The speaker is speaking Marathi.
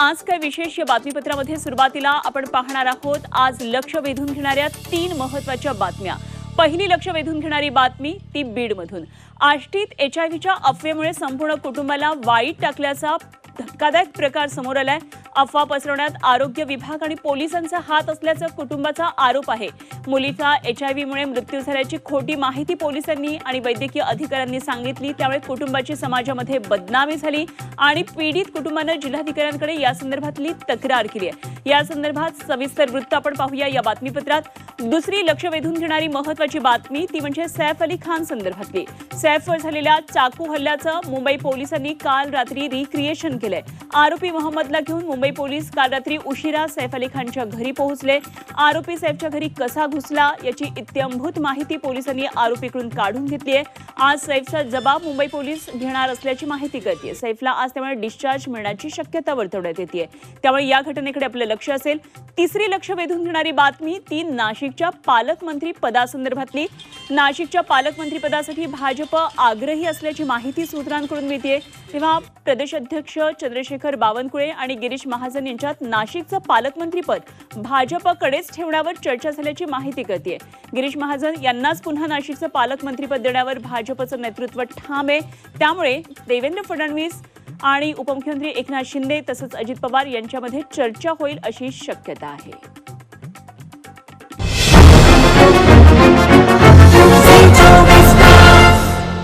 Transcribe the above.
आज काय विशेष या बातमीपत्रामध्ये सुरुवातीला आपण पाहणार आहोत. आज लक्ष वेधून घेणाऱ्या तीन महत्त्वाच्या बातम्या. पहिली लक्ष वेधून घेणारी बातमी ती बीडमधून. आष्टीत एच आय व्हीच्या अफवेमुळे संपूर्ण कुटुंबाला वाईट टाकल्याचा धक्कादायक प्रकार समोर आलाय. अफवा पसरवण्यात आरोग्य विभाग आणि पोलिसांचा हात असल्याचा कुटुंबाचा आरोप आहे. मुलीचा एच आय व्हीमुळे मृत्यू झाल्याची खोटी माहिती पोलिसांनी आणि वैद्यकीय अधिकाऱ्यांनी सांगितली. त्यामुळे कुटुंबाची समाजामध्ये बदनामी झाली आणि पीडित कुटुंबानं जिल्हाधिकाऱ्यांकडे या संदर्भातली तक्रार केली आहे. या संदर्भात सविस्तर वृत्त आपण पाहूया या बातमीपत्रात. दुसरी लक्ष वेधून घेणारी महत्वाची बातमी ती म्हणजे सैफ अली खान संदर्भातली. सैफवर झालेल्या चाकू हल्ल्याचं मुंबई पोलिसांनी काल रात्री रिक्रिएशन केलंय. आरोपी मोहम्मदला घेऊन मुंबई पोलीस काल रात्री उशिरा सैफ अली खानच्या घरी पोहोचले. आरोपी सैफच्या घरी कसा घुसला याची इत्यंभूत माहिती पोलिसांनी आरोपीकडून काढून घेतली आहे. आज सैफचा जबाब मुंबई पोलीस घेणार असल्याची माहिती करते सैफला आज त्यामुळे डिस्चार्ज मिळण्याची शक्यता वर्तवण्यात येते त्यामुळे या घटनेकडे आपलं लक्ष असेल. तिसरी लक्ष वेधून घेणारी बातमी ती नाशिकच्या पालकमंत्री पदासंदर्भातली. नाशिकच्या पालकमंत्री पदासाठी भाजप आग्रही असल्याची माहिती सूत्रांकडून मिळते तेव्हा प्रदेशाध्यक्ष चंद्रशेखर बावनकुळे आणि गिरीश महाजन यांच्यात नाशिकचं पालकमंत्रीपद भाजपकडेच ठेवण्यावर चर्चा झाल्याची माहिती कळते गिरीश महाजन यांनाच पुन्हा नाशिकचं पालकमंत्रीपद देण्यावर भाजपचं नेतृत्व ठाम आहे. त्यामुळे देवेंद्र फडणवीस आणि उपमुख्यमंत्री एकनाथ शिंदे तसंच अजित पवार यांच्यामध्ये चर्चा होईल अशी शक्यता आहे.